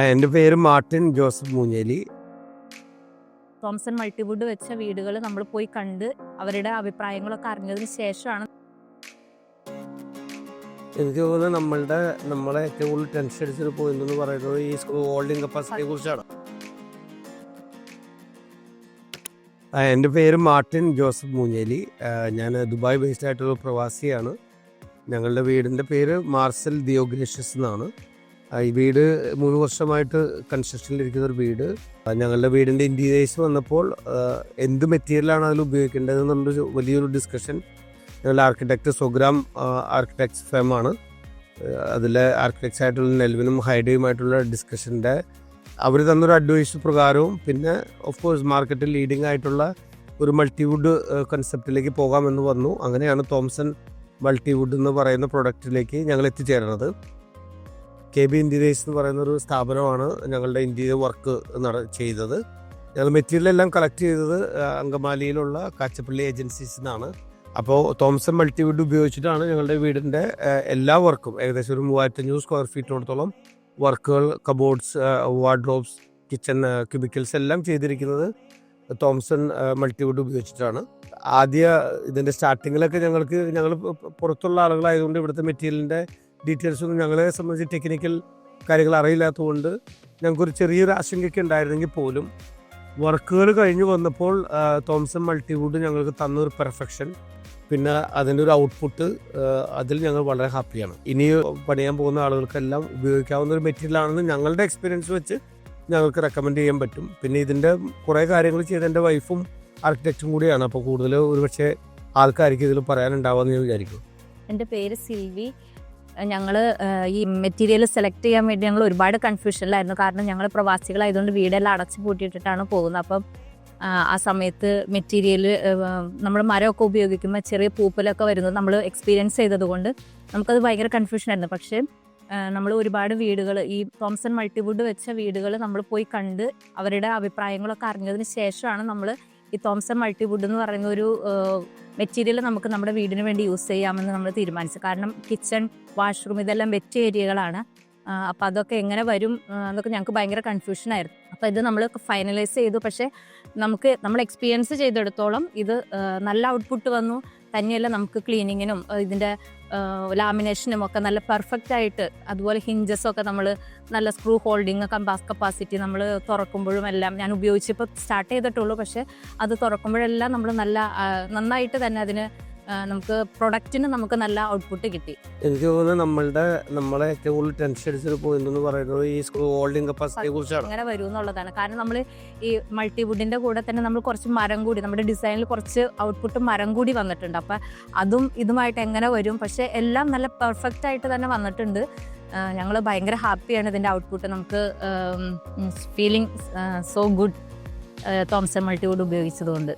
എന്റെ പേര് Martin Joseph Moonjely. Thomson multiwood വെച്ച വീടുകൾ നമ്മൾ പോയി കണ്ട് അവരുടെ അഭിപ്രായങ്ങളൊക്കെ അറിഞ്ഞതിന് ശേഷമാണ്. എനിക്ക് തോന്നുന്നത് നമ്മളുടെ നമ്മളെ ഏറ്റവും കൂടുതൽ ടെൻഷൻ അടിച്ചിട്ട് എന്ന് പറയുന്നത് ഈ ഹോൾഡിംഗ് കപ്പാസിറ്റിയെ കുറിച്ചാണ്. എന്റെ പേര് മാർട്ടിൻ ജോസഫ് മൂഞ്ഞേലി. ഞാൻ ദുബായ് ബേസ്ഡ് ആയിട്ടുള്ള പ്രവാസിയാണ്. ഞങ്ങളുടെ വീടിന്റെ പേര് മാർസൽ ദിയോഗ്രേഷ്യസ് എന്നാണ്. ഈ വീട് മൂന്ന് വർഷമായിട്ട് കൺസ്ട്രക്ഷനിലിരിക്കുന്ന ഒരു വീട്. ഞങ്ങളുടെ വീടിന്റെ ഇന്റീരിയേഴ്സ് വന്നപ്പോൾ എന്ത് മെറ്റീരിയലാണ് അതിൽ ഉപയോഗിക്കേണ്ടത് പറഞ്ഞൊരു വലിയൊരു ഡിസ്കഷൻ ഞങ്ങളുടെ ആർക്കിടെക്ട് സുഗ്രാം ആർക്കിടെക്ട്സ് ഫേമാണ് അതിലെ ആർക്കിടെക്ട്സ് ആയിട്ടുള്ള നെൽവിനും ഹൈഡയുമായിട്ടുള്ള ഡിസ്കഷന്റെ അവർ തന്നൊരു അഡ്വൈസ് പ്രകാരവും പിന്നെ ഓഫ് കോഴ്സ് മാർക്കറ്റിൽ ലീഡിംഗ് ആയിട്ടുള്ള ഒരു മൾട്ടിവുഡ് കൺസെപ്റ്റിലേക്ക് പോകാമെന്ന് വന്നു. അങ്ങനെയാണ് തോംസൺ മൾട്ടിവുഡ് എന്ന് പറയുന്ന പ്രൊഡക്റ്റിലേക്ക് ഞങ്ങൾ എത്തിച്ചേരുന്നത് കെ ബി ഇന്റീരിയേഴ്സ് എന്ന് പറയുന്ന ഒരു സ്ഥാപനമാണ് ഞങ്ങളുടെ ഇന്റീരിയർ വർക്ക് നട ചെയ്തത്. ഞങ്ങൾ മെറ്റീരിയൽ എല്ലാം കളക്ട് ചെയ്തത് അങ്കമാലിയിലുള്ള കാച്ചപ്പള്ളി ഏജൻസീസ് നിന്നാണ്. അപ്പോൾ തോംസൺ മൾട്ടിവുഡ് ഉപയോഗിച്ചിട്ടാണ് ഞങ്ങളുടെ വീടിന്റെ എല്ലാ വർക്കും ഏകദേശം ഒരു മൂവായിരത്തഞ്ഞൂറ് സ്ക്വയർ ഫീറ്റിനോടത്തോളം വർക്കുകൾ കബോർഡ്സ് വാർഡ്രോബ്സ് കിച്ചൺ ക്യൂബിക്കൽസ് എല്ലാം ചെയ്തിരിക്കുന്നത് തോംസൺ മൾട്ടിവുഡ് ഉപയോഗിച്ചിട്ടാണ്. ആദ്യ ഇതിന്റെ സ്റ്റാർട്ടിങ്ങിലൊക്കെ ഞങ്ങൾക്ക് ഞങ്ങൾ പുറത്തുള്ള ആളുകളായതുകൊണ്ട് ഇവിടുത്തെ മെറ്റീരിയലിന്റെ ഡീറ്റെയിൽസ് ഒന്നും ഞങ്ങളെ സംബന്ധിച്ച് ടെക്നിക്കൽ കാര്യങ്ങൾ അറിയില്ലാത്തതുകൊണ്ട് ഞങ്ങൾക്കൊരു ചെറിയൊരു ആശങ്കയൊക്കെ ഉണ്ടായിരുന്നെങ്കിൽ പോലും വർക്കുകൾ കഴിഞ്ഞ് വന്നപ്പോൾ തോംസൺ മൾട്ടിവുഡ് ഞങ്ങൾക്ക് തന്നൊരു പെർഫെക്ഷൻ. പിന്നെ അതിന്റെ ഒരു ഔട്ട്പുട്ട് അതിൽ ഞങ്ങൾ വളരെ ഹാപ്പിയാണ്. ഇനി പണിയാൻ പോകുന്ന ആളുകൾക്കെല്ലാം ഉപയോഗിക്കാവുന്ന ഒരു മെറ്റീരിയൽ ആണെന്ന് ഞങ്ങളുടെ എക്സ്പീരിയൻസ് വെച്ച് ഞങ്ങൾക്ക് റെക്കമെൻഡ് ചെയ്യാൻ പറ്റും. പിന്നെ ഇതിന്റെ കുറേ കാര്യങ്ങൾ ചെയ്ത എന്റെ വൈഫും ആർക്കിടെക്റ്റും കൂടിയാണ്. അപ്പോൾ കൂടുതൽ ഒരുപക്ഷെ ആൾക്കാർക്ക് ഇതിൽ പറയാനുണ്ടാവുമെന്ന് ഞാൻ വിചാരിക്കും എന്റെ പേര് സിൽവി. ഞങ്ങൾ ഈ മെറ്റീരിയൽ സെലക്ട് ചെയ്യാൻ വേണ്ടി ഞങ്ങൾ ഒരുപാട് കൺഫ്യൂഷനിലായിരുന്നു കാരണം ഞങ്ങൾ പ്രവാസികളായതുകൊണ്ട് വീടെല്ലാം അടച്ചു പൂട്ടിയിട്ടിട്ടാണ് പോകുന്നത്. അപ്പം ആ, സമയത്ത് മെറ്റീരിയൽ നമ്മൾ മരമൊക്കെ ഉപയോഗിക്കുമ്പോൾ ചെറിയ പൂപ്പലൊക്കെ വരുന്നത് നമ്മൾ എക്സ്പീരിയൻസ് ചെയ്തതുകൊണ്ട് നമുക്കത് ഭയങ്കര കൺഫ്യൂഷനായിരുന്നു പക്ഷേ നമ്മൾ ഒരുപാട് വീടുകൾ ഈ തോംസൺ മൾട്ടിവുഡ് വെച്ച വീടുകൾ നമ്മൾ പോയി കണ്ട് അവരുടെ അഭിപ്രായങ്ങളൊക്കെ അറിഞ്ഞതിന് ശേഷമാണ് നമ്മൾ ഈ തോംസൺ മൾട്ടിവുഡ് എന്ന് പറയുന്ന ഒരു മെറ്റീരിയൽ നമുക്ക് നമ്മുടെ വീടിന് വേണ്ടി യൂസ് ചെയ്യാമെന്ന് നമ്മൾ തീരുമാനിച്ചു. കാരണം കിച്ചൺ വാഷ്റൂം ഇതെല്ലാം വെറ്റ് ഏരിയകളാണ്. അപ്പോൾ അതൊക്കെ എങ്ങനെ വരും എന്നൊക്കെ ഞങ്ങൾക്ക് ഭയങ്കര കൺഫ്യൂഷനായിരുന്നു അപ്പോൾ ഇത് നമ്മൾ ഫൈനലൈസ് ചെയ്തു. പക്ഷേ നമുക്ക് നമ്മൾ എക്സ്പീരിയൻസ് ചെയ്തെടുത്തോളം ഇത് നല്ല ഔട്ട്പുട്ട് വന്നു. തന്നെയല്ല നമുക്ക് ക്ലീനിങ്ങിനും ഇതിന്റെ ലാമിനേഷനും ഒക്കെ നല്ല പെർഫെക്റ്റ് ആയിട്ട് അതുപോലെ ഹിഞ്ചസ് ഒക്കെ നമ്മൾ നല്ല സ്ക്രൂ ഹോൾഡിങ് കമ്പാസ് കപ്പാസിറ്റി നമ്മൾ തുറക്കുമ്പോഴും എല്ലാം ഞാൻ ഉപയോഗിച്ചിപ്പോൾ സ്റ്റാർട്ട് ചെയ്തിട്ടുള്ളൂ. പക്ഷേ അത് തുറക്കുമ്പോഴെല്ലാം നമ്മൾ നല്ല നന്നായിട്ട് തന്നെ അതിന് നമുക്ക് പ്രൊഡക്റ്റിന് നമുക്ക് നല്ല ഔട്ട്പുട്ട് കിട്ടി. എനിക്ക് തോന്നുന്നത് നമ്മളുടെ നമ്മളെ ഏറ്റവും കൂടുതൽ ടെൻഷൻ അടിച്ചിട്ട് പോയെന്ന് പറയുന്നത് ഈ ഹോൾഡിംഗ് കപ്പാസിറ്റിയെ കുറിച്ചാണ്. എങ്ങനെ വരും എന്നുള്ളതാണ്. കാരണം നമ്മൾ ഈ മൾട്ടിവുഡിന്റെ കൂടെ തന്നെ നമ്മൾ കുറച്ച് മരം കൂടി നമ്മുടെ ഡിസൈനിൽ കുറച്ച് ഔട്ട്പുട്ട് മരം കൂടി വന്നിട്ടുണ്ട്. അപ്പം അതും ഇതുമായിട്ട് എങ്ങനെ വരും? പക്ഷേ എല്ലാം നല്ല പെർഫെക്റ്റ് ആയിട്ട് തന്നെ വന്നിട്ടുണ്ട്. ഞങ്ങൾ ഭയങ്കര ഹാപ്പിയാണ് ഇതിന്റെ ഔട്ട്പുട്ട് നമുക്ക് feeling so good Thomson multiwood ഉപയോഗിച്ചതുകൊണ്ട്.